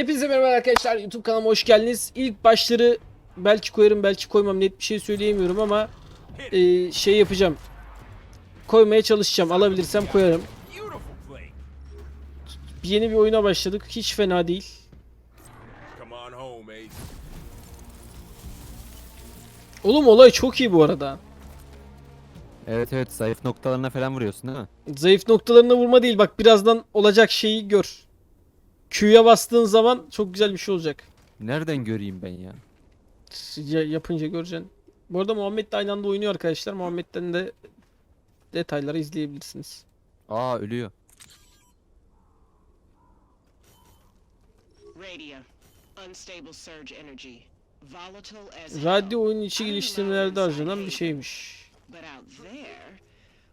Hepinize merhaba arkadaşlar YouTube kanalıma hoş geldiniz. İlk başları belki koyarım belki koymam net bir şey söyleyemiyorum ama e, şey yapacağım. Koymaya çalışacağım alabilirsem koyarım. Yeni bir oyuna başladık hiç fena değil. Oğlum olay çok iyi bu arada. Evet evet zayıf noktalarına falan vuruyorsun değil mi? Zayıf noktalarına vurma değil bak birazdan olacak şeyi gör. Q'ya bastığın zaman çok güzel bir şey olacak. Nereden göreyim ben ya? Ya- yapınca göreceksin. Bu arada Muhammed de aynı anda oynuyor arkadaşlar. Muhammed'den de detayları izleyebilirsiniz. Aa ölüyor. Radio. Unstable surge energy. Volatile as Radyo oyun içi geliştirmelerde harcanan bir şeymiş.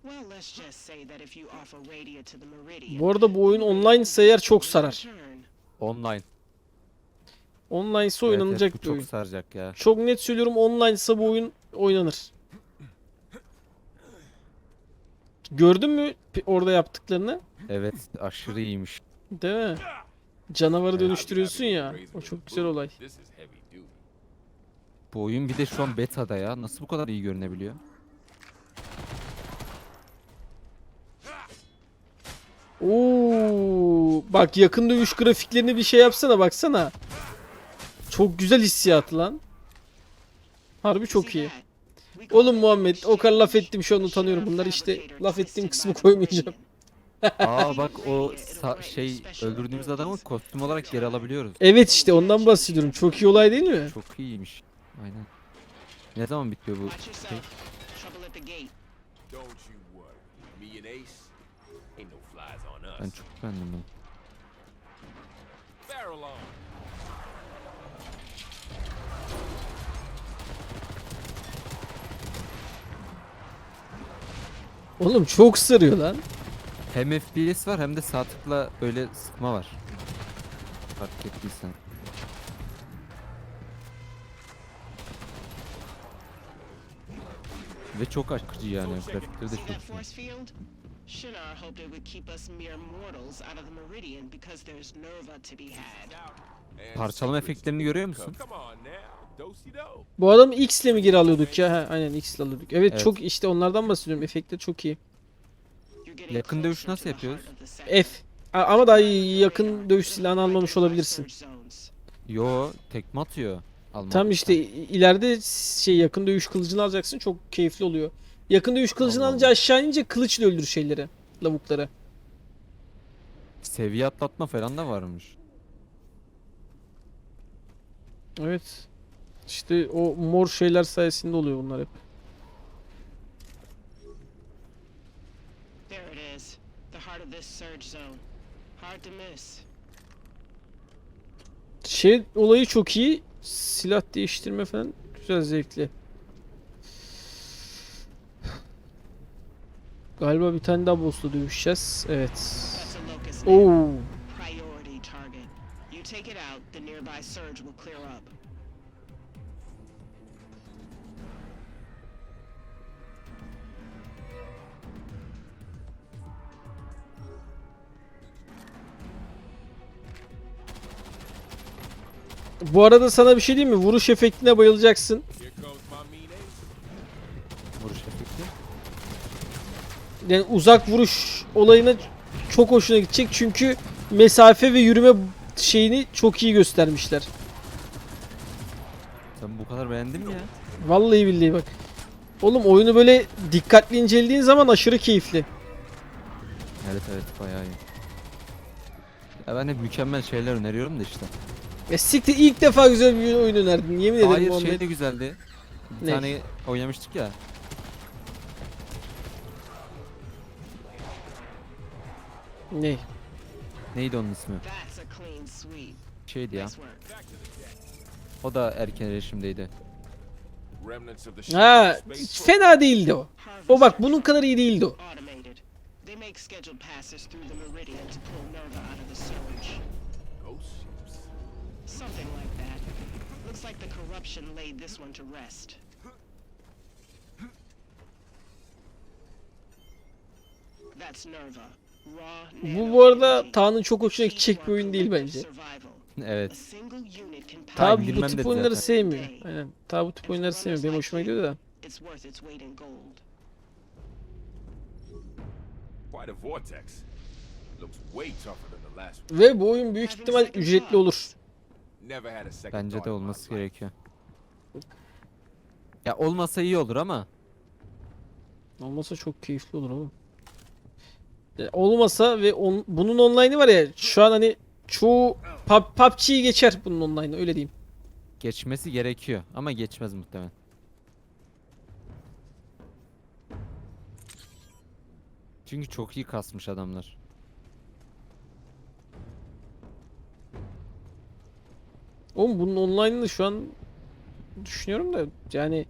But out there, well, let's just say that if you offer radio to the Meridian, Bu arada bu oyun online ise eğer çok sarar. Online. Online ise Evet, evet, oynanacak bu bir çok oyun. saracak ya. Çok net söylüyorum online ise bu oyun oynanır. Gördün mü orada yaptıklarını? Evet aşırı iyiymiş. Değil mi? Canavarı dönüştürüyorsun ya. O çok güzel olay. Bu oyun bir de şu an beta'da ya. Nasıl bu kadar iyi görünebiliyor? Oo, bak yakın dövüş grafiklerini bir şey yapsana baksana. Çok güzel hissiyatı lan. Harbi çok iyi. Oğlum Muhammed o kadar laf ettim şu an utanıyorum. Bunlar işte laf ettiğim kısmı koymayacağım. Aa bak o şey öldürdüğümüz adamı kostüm olarak geri alabiliyoruz. Evet işte ondan bahsediyorum. Çok iyi olay değil mi? Çok iyiymiş. Aynen. Ne zaman bitiyor bu şey? Ben çok beğendim bunu. Oğlum çok sarıyor lan. Hem FPS var hem de sağ tıkla böyle sıkma var. Fark ettiysen. Ve çok akıcı yani grafikleri de çok field? Shinar hoped it would keep us mere mortals out of the Meridian because there's Nova to be had. Parçalama efektlerini görüyor musun? Bu adamı X ile mi geri alıyorduk ya? Ha, aynen X ile alıyorduk. Evet, Evet. çok işte onlardan bahsediyorum. Efektler çok iyi. Yakın dövüş nasıl yapıyoruz? F. A- Ama daha iyi yakın dövüş silahını almamış olabilirsin. Yo tekme atıyor. Alman Tam işte i- ileride şey yakın dövüş kılıcını alacaksın. Çok keyifli oluyor. Yakın dövüş kılıcını Allah alınca aşağı inince kılıçla öldür şeyleri. Lavukları. Seviye atlatma falan da varmış. Evet. İşte o mor şeyler sayesinde oluyor bunlar hep. There it is. The heart of this surge zone. Hard to miss. Şey olayı çok iyi. Silah değiştirme falan güzel zevkli. Galiba bir tane daha boss'la dövüşeceğiz. Evet. Oo. Priority target. You take it out, the nearby surge will clear up. Bu arada sana bir şey diyeyim mi? Vuruş efektine bayılacaksın. Yani uzak vuruş olayına çok hoşuna gidecek çünkü mesafe ve yürüme şeyini çok iyi göstermişler. Sen bu kadar beğendin mi ya? Vallahi billahi bak. Oğlum oyunu böyle dikkatli incelediğin zaman aşırı keyifli. Evet evet bayağı iyi. Ya ben hep mükemmel şeyler öneriyorum da işte. Ya siktir ilk defa güzel bir oyun önerdin yemin ederim Hayır Muhammed. şey de güzeldi. Bir Ne? tane oynamıştık ya. Ne? Neydi onun ismi? Şeydi ya. O da erken erişimdeydi. Ha fena değildi o. O bak bunun kadar iyi değildi o. Something like that. Looks like the corruption laid this one to rest. That's Nerva. Bu bu arada. Taha'nın çok hoşuna gidecek bir oyun değil bence. Evet. Tabi bu tip oyunları zaten. sevmiyor. Aynen. Tabi bu tip oyunları sevmiyor. Benim hoşuma gidiyor da. Ve bu oyun büyük ihtimal ücretli olur. Bence de olması gerekiyor. Ya olmasa iyi olur ama Olmasa çok keyifli olur oğlum. E, olmasa ve on- bunun online'ı var ya şu an hani çoğu pub, PUBG'yi geçer bunun online'ı öyle diyeyim. geçmesi gerekiyor ama geçmez muhtemelen. Çünkü çok iyi kasmış adamlar. Oğlum bunun online'ını şu an düşünüyorum da yani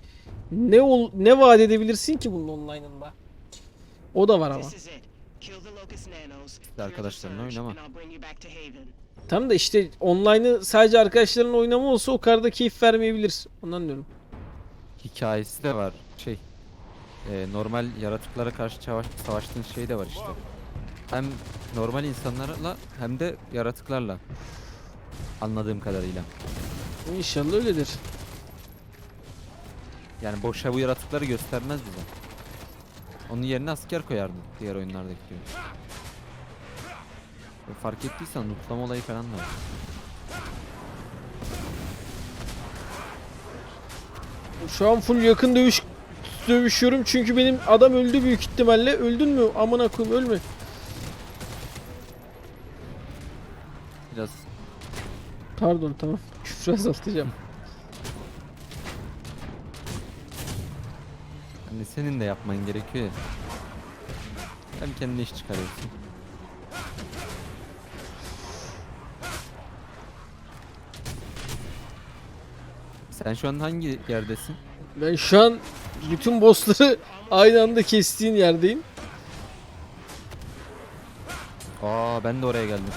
ne ol, ne vaat edebilirsin ki bunun online'ında? O da var ama. Arkadaşlarınla oynama. Tam da işte online'ı sadece arkadaşların oynama olsa o kadar da keyif vermeyebilir. Ondan diyorum. Hikayesi de var. Şey e, normal yaratıklara karşı savaş, savaştığın şey de var işte. Hem normal insanlarla hem de yaratıklarla. Anladığım kadarıyla. İnşallah öyledir. Yani boşa bu yaratıkları göstermez bize. Onun yerine asker koyardı diğer oyunlardaki gibi. E, Fark ettiysen lootlama olayı falan da var. Şu an full yakın dövüş dövüşüyorum çünkü benim adam öldü büyük ihtimalle. Öldün mü? Amına koyayım ölme. Biraz Pardon tamam. Küfrü azaltacağım. Senin de yapman gerekiyor ya. Hem kendine iş çıkarıyorsun. Sen şu an hangi yerdesin? Ben şu an bütün bossları aynı anda kestiğin yerdeyim. Aa ben de oraya geldim.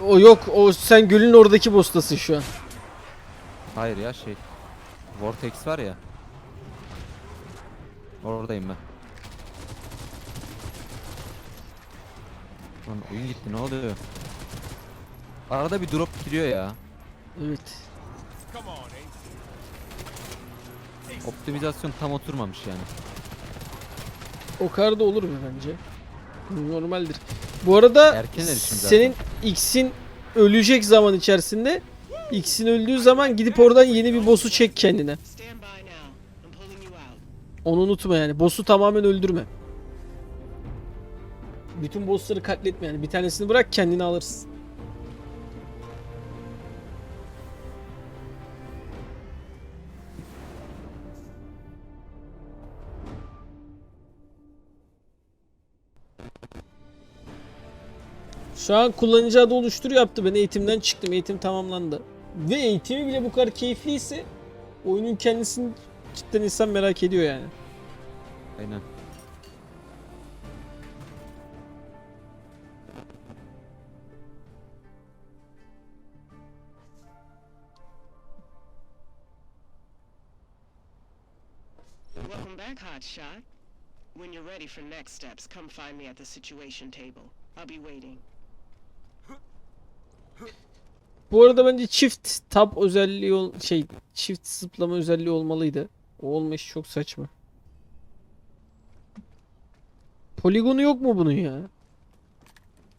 O yok o sen gölün oradaki boss'tasın şu an. Hayır ya şey. Vortex var ya. Oradayım ben. Lan oyun gitti ne oluyor? Arada bir drop giriyor ya. Evet. Optimizasyon tam oturmamış yani. O kadar da olur mu bence? Normaldir. Bu arada Erken erişim zaten. senin X'in ölecek zaman içerisinde X'in öldüğü zaman gidip oradan yeni bir boss'u çek kendine. Onu unutma yani. Boss'u tamamen öldürme. Bütün boss'ları katletme yani. Bir tanesini bırak kendini alırsın. Şu an kullanıcı adı oluştur yaptı. Ben eğitimden çıktım. Eğitim tamamlandı. Ve eğitimi bile bu kadar keyifliyse oyunun kendisini cidden insan merak ediyor yani. Aynen. Welcome back, Hotshot. When you're ready for next steps, come find me at the situation table. I'll be waiting. Bu arada bence çift tab özelliği ol şey çift zıplama özelliği olmalıydı. O olma işi çok saçma. Poligonu yok mu bunun ya?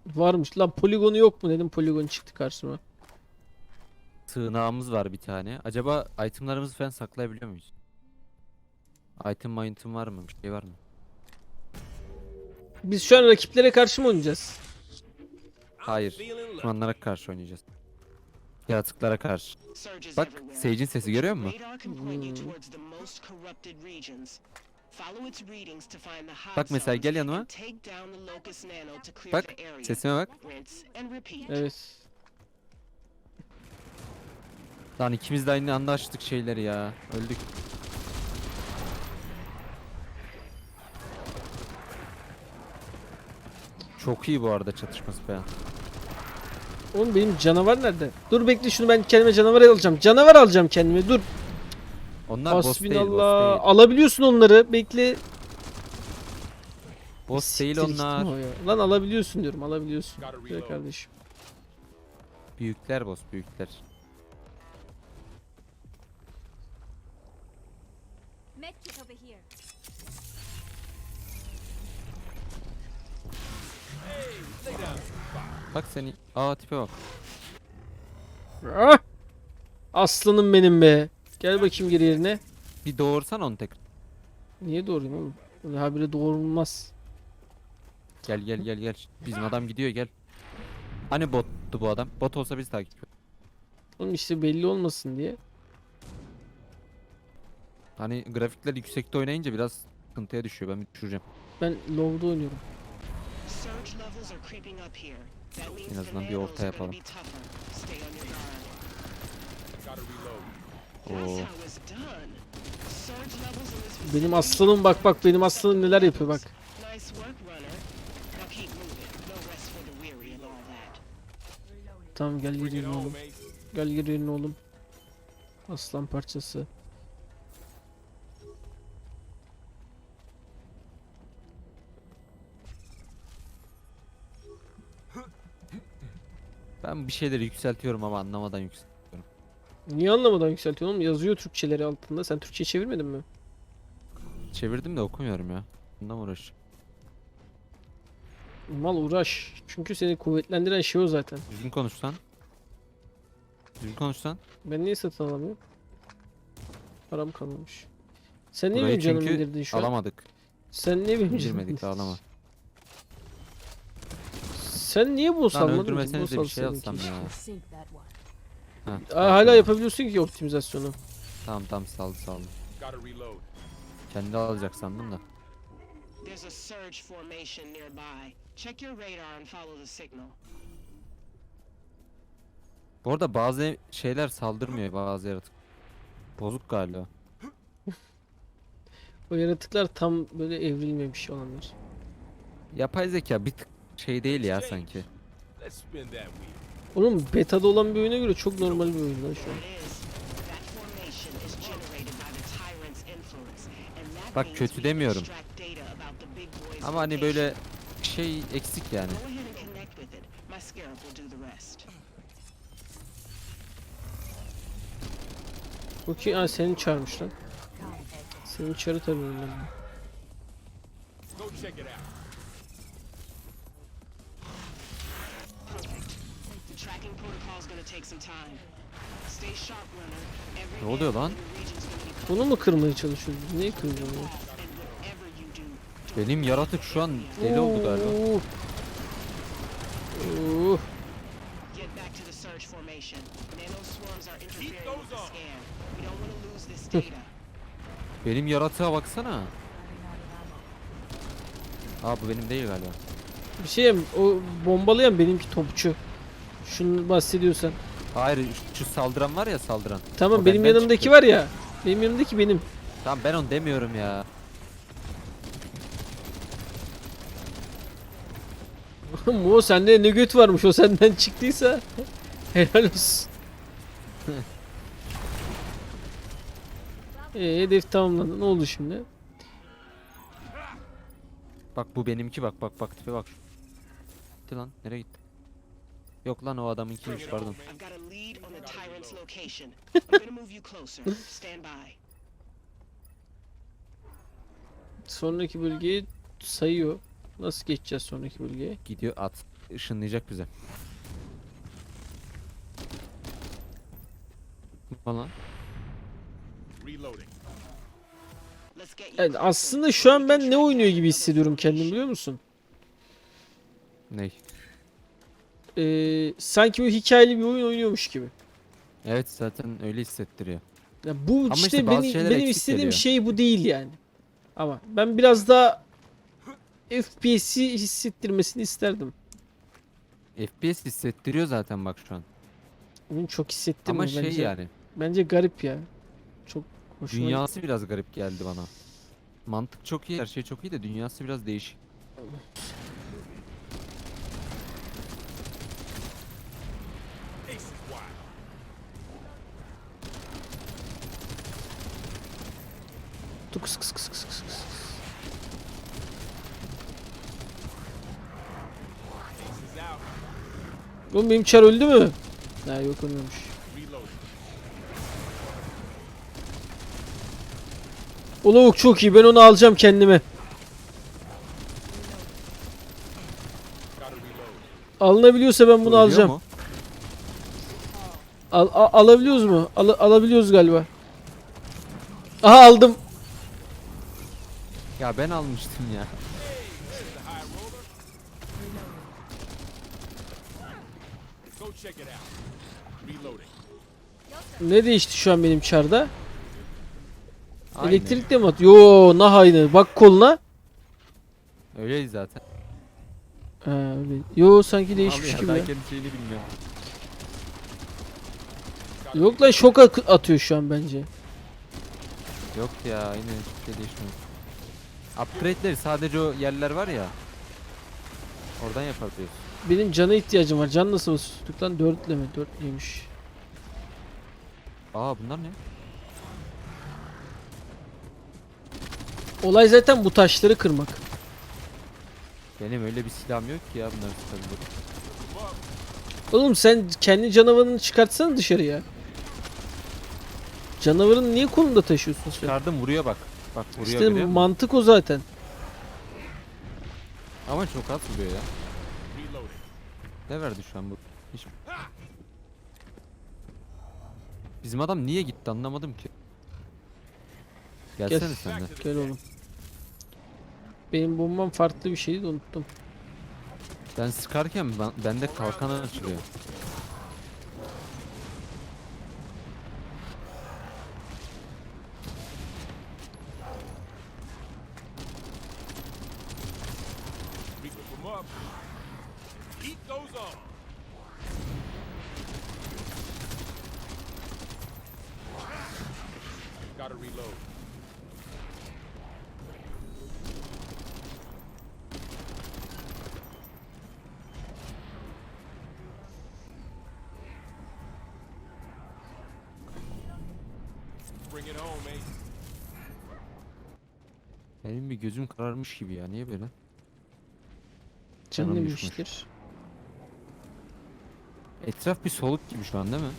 Varmış lan poligonu yok mu dedim poligon çıktı karşıma. Sığınağımız var bir tane. Acaba itemlarımızı falan saklayabiliyor muyuz? Item item var mı? Bir şey var mı? Biz şu an rakiplere karşı mı oynayacağız? Hayır. Düşmanlara karşı oynayacağız. Yaratıklara karşı. Bak. Sage'in sesi görüyor musun? Bak mesela gel yanıma. Bak sesime bak. Evet. Lan ikimiz de aynı anda açtık şeyleri ya. Öldük. Çok iyi bu arada çatışması falan. Oğlum benim canavar nerede? Dur bekle şunu ben kendime canavar alacağım. Canavar alacağım kendime dur. Onlar boss değil, boss değil. Alabiliyorsun onları. Bekle. Boss değil Siktir onlar. o ya. Lan alabiliyorsun diyorum alabiliyorsun. Güzel kardeşim. Büyükler boss büyükler. Medkit over here. Bak seni. Aa tipe bak. Ah! Aslanım benim be. Gel bakayım geri yerine. Bir doğursan onu tekrar. Niye doğrayayım oğlum? Öyle habire doğrulmaz. Gel gel gel gel. Bizim adam gidiyor gel. Hani bottu bu adam? Bot olsa biz takip et. Oğlum işte belli olmasın diye. Hani grafikler yüksekte oynayınca biraz sıkıntıya düşüyor. Ben bir düşüreceğim. Ben low'da oynuyorum. En azından bir orta yapalım. Oo. how it's done. Surge levels in this Benim aslanım bak bak benim aslanım neler yapıyor bak. Tamam gel yerine oğlum. Gel yerine oğlum. Aslan parçası. Ben bir şeyleri yükseltiyorum ama anlamadan yükseltiyorum. Niye anlamadan yükseltiyorsun oğlum? Yazıyor Türkçeleri altında. Sen Türkçe çevirmedin mi? Çevirdim de okumuyorum ya. Bundan uğraş. Mal uğraş. Çünkü seni kuvvetlendiren şey o zaten. Düzgün konuşsan. Düzgün konuşsan. Ben niye satın alamıyorum? Param kalmamış. Sen niye Burayı çünkü indirdin şu an? alamadık. Sen niye benim canımı İndirmedik de alama. Sen niye boss Lan almadın? ki? öldürmeseniz de bir şey alsam ya. Heh, Aa, hala yapabiliyorsun ki optimizasyonu. Tamam tamam saldı saldı. Gotta reload. Kendi alacak sandım da. There's a surge formation nearby. Check your radar and follow the signal. Bu arada bazı şeyler saldırmıyor bazı yaratık. Bozuk galiba. O yaratıklar tam böyle evrilmemiş olanlar. Yapay zeka bir tık şey değil ya sanki. Oğlum beta'da olan bir oyuna göre çok normal bir oyun lan şu an. Bak kötü demiyorum. Ama hani böyle şey eksik yani. Bu ki aa, senin çarmış lan. Senin çarı tabii. Go check it out. Ne oluyor lan? Bunu mu kırmaya çalışıyoruz? Ya? do, do Benim yaratık şu an deli oldu galiba. Oo. Lose this data. Benim yaratığa baksana. Aa bu benim değil galiba. Bir şey? O bombalayan benimki topçu. Şunu bahsediyorsan. Hayır şu, saldıran var ya saldıran. Tamam O benim yanımdaki çıktı. var ya. Benim yanımdaki benim. Tamam ben onu demiyorum ya. Mo sende ne göt varmış o senden çıktıysa. Helal olsun. Eee hedef tamamlandı. Ne oldu şimdi? Bak bu benimki bak bak bak tipe bak. Gitti lan nereye gitti? Yok lan o adamınkiymiş pardon. Sonraki bölgeyi sayıyor. Nasıl geçeceğiz sonraki bölgeye? Gidiyor at. Işınlayacak bize. Falan. Yani aslında şu an ben ne oynuyor gibi hissediyorum kendimi formation. biliyor musun? Ney? Ee, sanki bir hikayeli bir oyun oynuyormuş gibi. Evet zaten öyle hissettiriyor. Ya bu Ama işte, işte benim eksik istediğim geliyor. şey bu değil yani. Ama ben biraz daha FPS'i hissettirmesini isterdim. FPS hissettiriyor zaten bak şu an. Bunu çok hissettim Ama şey bence. yani. Bence garip ya. Çok hoşuma Dünyası biraz garip geldi bana. Mantık çok iyi, her şey çok iyi de dünyası biraz değişik. Ace is wild. gitti. Kıs kıs kıs kıs kıs. Oğlum benim çar öldü mü? Ha yok ölmemiş. O lavuk çok iyi. Ben onu alacağım kendime. Alınabiliyorsa ben bunu Ölüyor alacağım. mu? Al, a- alabiliyoruz mu? Al, alabiliyoruz galiba. Aha aldım. Ya ben almıştım ya. Ne değişti şu an benim çarda? Aynı. Elektrik de mi at? Yo nah aynı. Bak koluna. Öyleydi zaten. Ha, öyle. Yo sanki değişmiş ya, gibi ya. kendi şeyini bilmiyorum. Yok lan şok atıyor şu an bence. Yok ya yine hiçbir şey değişmiyor. Upgrade'leri sadece o yerler var ya. Oradan yapabiliyorsun. Benim cana ihtiyacım var. Can nasıl basıyorduk lan? Dörtle mi? Dörtlüymüş. Aa bunlar ne? Olay zaten bu taşları kırmak. Benim öyle bir silahım yok ki ya bunları tutabilirim. Oğlum sen kendi canavarını çıkartsana dışarıya. Canavarını niye kolunda taşıyorsun sen? Çıkardım vuruyor bak. Bak vuruyor İşte görüyor musun? mantık o zaten. Ama çok az vuruyor ya. Ne verdi şu an bu? Hiç... Bizim adam niye gitti anlamadım ki. Gelsene sen de. Gel oğlum. Benim bombam farklı bir şeydi de unuttum. Ben sıkarken ben, bende kalkan açılıyor. Benim bir gözüm kararmış gibi ya niye böyle? Canım Canım yemiştir. Etraf bir soluk gibi şu an değil mi?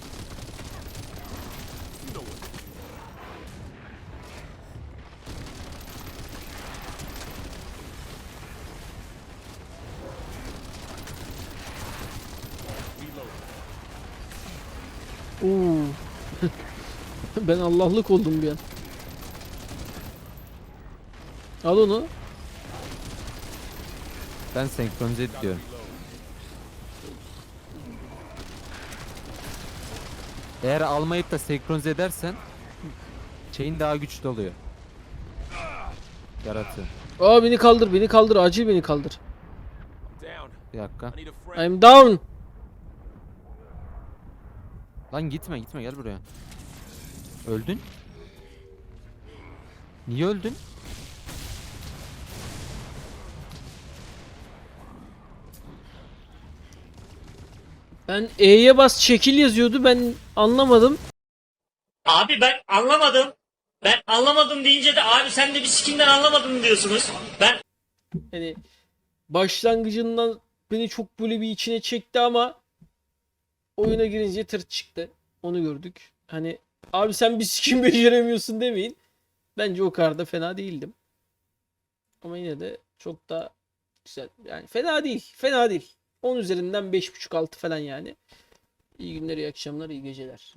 Oo. Ben Allah'lık oldum bir an. Al onu. Ben senkronize diyorum. Eğer almayıp da senkronize edersen şeyin daha güçlü oluyor. Yaratığın. Aa beni kaldır, beni kaldır, acil beni kaldır. Bir dakika. I'm down. Lan gitme gitme gel buraya. Öldün? Niye öldün? Ben E'ye bas çekil yazıyordu ben anlamadım. Abi ben anlamadım. Ben anlamadım deyince de abi sen de bir sikimden anlamadın diyorsunuz. Ben Hani başlangıcından beni çok böyle bir içine çekti ama oyuna girince tırt çıktı. Onu gördük. Hani abi sen bir sikim beceremiyorsun demeyin. Bence o kadar da fena değildim. Ama yine de çok da güzel. Yani fena değil. Fena değil. 10 üzerinden 5.5-6 falan yani. İyi günler, iyi akşamlar, iyi geceler.